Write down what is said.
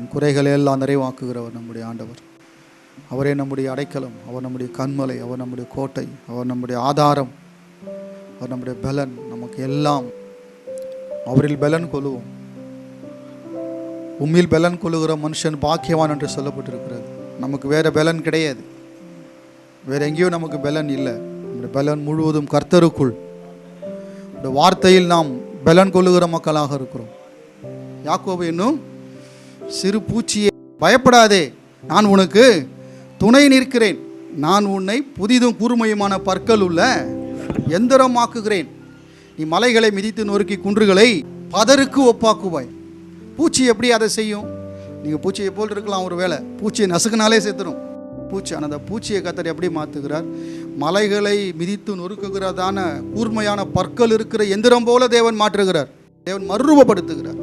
நம் குறைகளை எல்லாம் நிறைவாக்குகிறவர் நம்முடைய ஆண்டவர். அவரே நம்முடைய அடைக்கலம் அவர் நம்முடைய கண்மலை அவர் நம்முடைய கோட்டை அவர் நம்முடைய ஆதாரம் அவர் நம்முடைய பலன் நமக்கு எல்லாம் அவரில் பலன் கொள்ளுவோம் உம்மில் பலன் கொள்ளுகிற மனுஷன் பாக்கியவான் என்று சொல்லப்பட்டிருக்கிறது. நமக்கு வேற பலன் கிடையாது. வேற எங்கேயோ நமக்கு பலன் இல்லை. நம்முடைய பலன் முழுவதும் கர்த்தருக்குள். இந்த வார்த்தையில் நாம் பலன் கொள்ளுகிற மக்களாக இருக்கிறோம். யாக்கோபு இன்னும்? சிறு பூச்சியே பயப்படாதே. நான் உனக்கு துணை நிற்கிறேன். நான் உன்னை புதிதும் கூர்மையுமான பற்கள் உள்ள எந்திரமாக்குகிறேன். நீ மலைகளை மிதித்து நொறுக்கி குன்றுகளை பதருக்கு ஒப்பாக்குவாய். பூச்சி எப்படி அதை செய்யும்? நீங்கள் பூச்சியை போல் இருக்கலாம் ஒரு வேலை பூச்சியை நசுக்குனாலே செத்துடும் பூச்சி ஆனால் அந்த பூச்சியை கத்தர் எப்படி மாற்றுகிறார் மலைகளை மிதித்து நொறுக்குகிறதான கூர்மையான பற்கள் இருக்கிற எந்திரம் போல தேவன் மாற்றுகிறார். தேவன் மறுரூபப்படுத்துகிறார்.